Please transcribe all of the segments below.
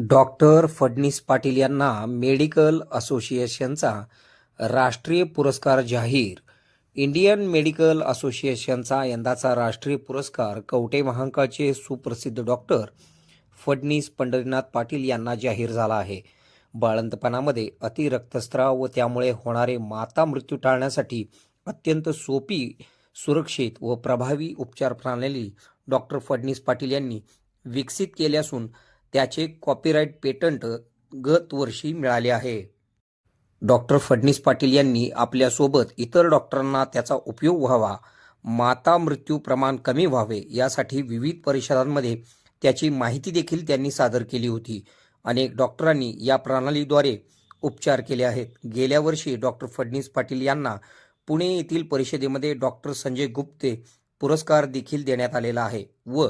Doctor Phadnis Patil यांना medical असोसिएशनचा राष्ट्रीय पुरस्कार जाहीर. इंडियन मेडिकल असोसिएशनचा यंदाचा राष्ट्रीय पुरस्कार कवटे महांकाचे सुप्रसिद्ध डॉक्टर फडणीस पंढरीनाथ पाटील यांना जाहीर झाला आहे. बाळंतपणामध्ये अतिरक्तस्राव व त्यामुळे होणारे माता मृत्यू टाळण्यासाठी अत्यंत सोपी सुरक्षित व प्रभावी उपचार प्रणाली डॉक्टर फडणीस पाटील यांनी विकसित केली असून त्याचे कॉपीराईट पेटंट गत वर्षी मिळाले आहे. डॉक्टर फडणीस पाटील यांनी आपल्यासोबत इतर डॉक्टरांना त्याचा उपयोग व्हावा माता मृत्यू प्रमाण कमी व्हावे यासाठी विविध परिषदांमध्ये त्याची माहिती देखील त्यांनी सादर केली होती. अनेक डॉक्टरांनी या प्रणालीद्वारे उपचार केले आहेत. गेल्या वर्षी डॉक्टर फडणीस पाटील यांना पुणे येथील परिषदेमध्ये डॉक्टर संजय गुप्ते पुरस्कार देखील देण्यात आलेला आहे व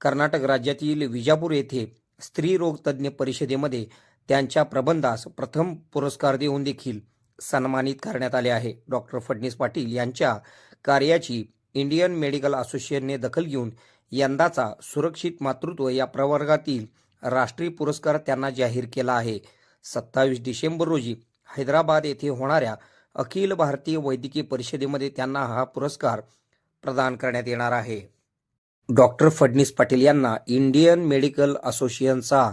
कर्नाटक राज्यातील विजापूर येथे स्त्री रोगतज्ञ परिषदेमध्ये त्यांच्या प्रबंधास प्रथम पुरस्कार देऊन देखील सन्मानित करण्यात आले आहे. डॉक्टर फडणीस पाटील यांच्या कार्याची इंडियन मेडिकल असोसिएशनने दखल घेऊन यंदाचा सुरक्षित मातृत्व या प्रवर्गातील राष्ट्रीय पुरस्कार त्यांना जाहीर केला आहे. सत्तावीस डिसेंबर रोजी हैदराबाद येथे होणाऱ्या अखिल भारतीय वैद्यकीय परिषदेमध्ये त्यांना हा पुरस्कार प्रदान करण्यात येणार आहे. डॉक्टर फडणीस पाटील यांना इंडियन मेडिकल असोसिएशनचा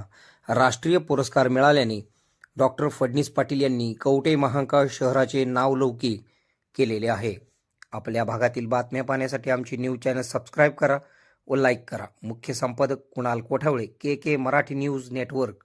राष्ट्रीय पुरस्कार मिळाल्याने डॉक्टर फडणीस पाटील यांनी कवटे महांकाळ शहराचे नावलौकिक केलेले आहे. आपल्या भागातील बातम्या पाहण्यासाठी आमची न्यूज चॅनल सबस्क्राईब करा व लाईक करा. मुख्य संपादक Kunal Kothawale K K Marathi news network.